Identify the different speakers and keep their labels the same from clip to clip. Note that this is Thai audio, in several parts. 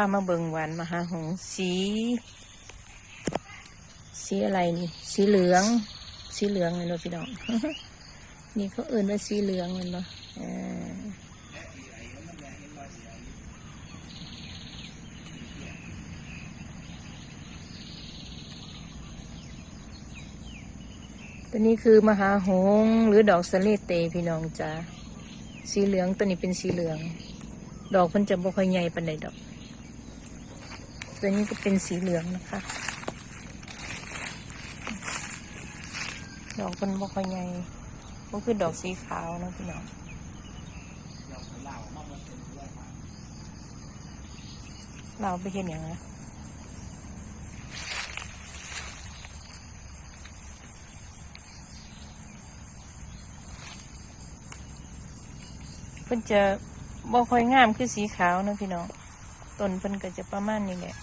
Speaker 1: ามาเบิงหวานมหาหงสี สีอะไรนี่ สีเหลือง สีเหลืองเลยเนาะพี่น้องนี่เขาเอื่นว่าสีเหลืองเลยเนาะอ่าตัวนี้คือมหาหงหรือดอกสเลเตพี่น้องจ้าสีเหลืองตัวนี้เป็นสีเหลือง ดอกมันจะบ่ค่อยใหญ่ปานใดดอก ตัวนี้ก็เป็นสีเหลืองนะคะ ดอกมันบ่ค่อยใหญ่ก็คือดอกสีขาวนะพี่น้องเราไปเห็นอย่างนะเพิ่นจะบ่ค่อยงามคือสีขาวนะพี่น้องต้นเพิ่นก็จะประมาณนี้แหละ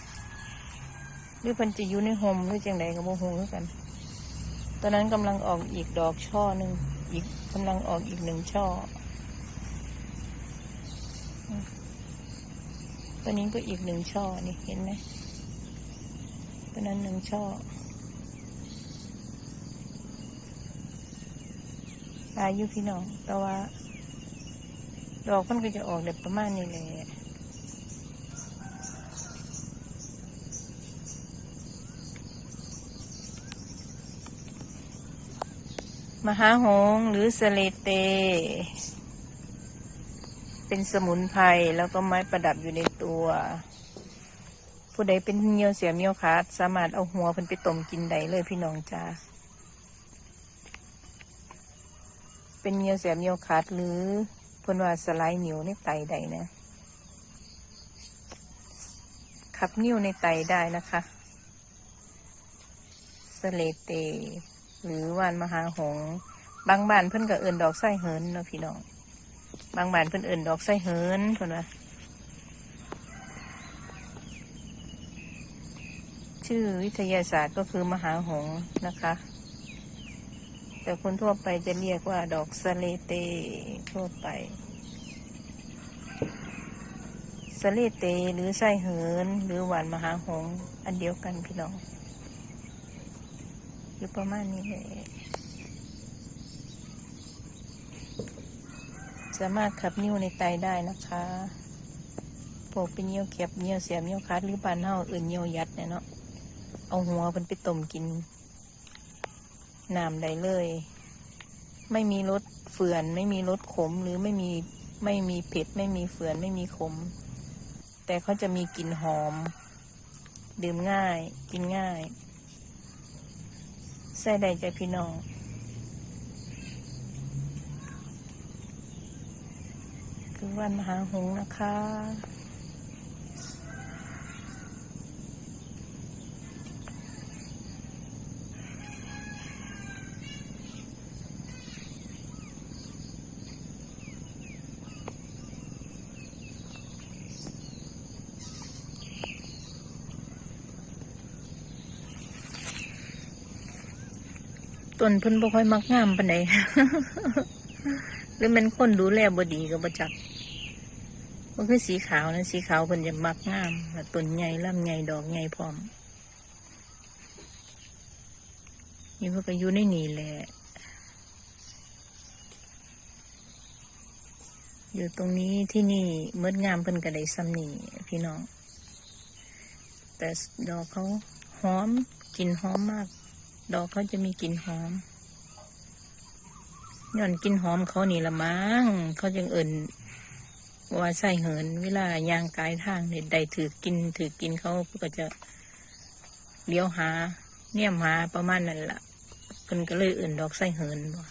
Speaker 1: หรือเพิ่นจะอยู่ในโฮมหรือจังใดก็บ่ฮู้คือกัน ตอนนั้นกำลังออกอีกดอกช่อหนึ่งอีกกำลังออกอีกหนึ่งช่อตัวนี้ก็อีกหนึ่งช่อนี่เห็นไหมตัวนั้นหนึ่งช่ออายุพี่น้อง แต่ว่า ดอกมันก็จะออกแบบประมาณนี้แหละ มหาหงหรือสเลเต เป็นสมุนไพรแล้วก็ไม้ประดับอยู่ในตัว ผู้ใดเป็นเหนียวเสียเหนียวขาด สามารถเอาหัวเพิ่นไปต้มกินได้เลยพี่น้องจ้าเป็นเหนียวเสียเหนียวขาดหรือเพิ่นว่าสลายเนียวในไตได้นะขับนิ้วในไตได้นะคะสเลเต หรือวานมหาหงบางบ้านเพิ่นก็เอิ่นดอกไส้เหินเนาะพี่น้อง บางบ้านเพิ่นเอิ่นดอกไส้เหินเพิ่นว่าชื่อวิทยาศาสตร์ก็คือมหาหงนะคะ แต่คนทั่วไปจะเรียกว่าดอกสเลเตทั่วไปสเลเตหรือไส้เหิน หรือหวานมหาหง อันเดียวกันพี่น้อง อยู่ประมาณนี้เลยสามารถขับนิ้วในไตได้นะคะพวกเป็นเยี่ยวเข็บเยี่ยวเสียมเยี่ยวคัดหรือบานเฮาอื่นเยี่ยวยัดเนี่ยเนาะเอาหัวมันไปต้มกินน้ำได้เลย ไม่มีรสเฟื่อน ไม่มีรสขมหรือไม่มีไม่มีเผ็ด ไม่มีเฟื่อนไม่มีขม แต่เขาจะมีกลิ่นหอม ดื่มง่าย กินง่าย ใส่ได้ใจพี่น้องคือวันมหาหงนะคะ ต้นเพิ่นบ่ค่อยมักงามปานใดหรือมันคนดูแลบ่ดีก็บ่จักมันคือสีขาวนะสีขาวเพิ่นจะมักงามต้นใหญ่ลำใหญ่ดอกใหญ่พร้อมนี่เพิ่นก็อยู่ในนี่แหละอยู่ตรงนี้ที่นี่เมืดงามเพิ่นก็ได้ซ้ำนี่พี่น้อง แต่ดอกเขาหอมกลิ่นหอมมาก ดอกเขาจะมีกลิ่นหอมย่อนกลิ่นหอมเขานี่ละมั้งเขาจึงเอิ่นว่าใส่เหิน เวลายางกายทางเนี่ยใดถือกินถือกินเขาก็จะเลี้ยวหา เนี่ยมหาประมาณนั้นละ่ะเพิ่นก็เลยเอิ่นดอกใส่เหินบ่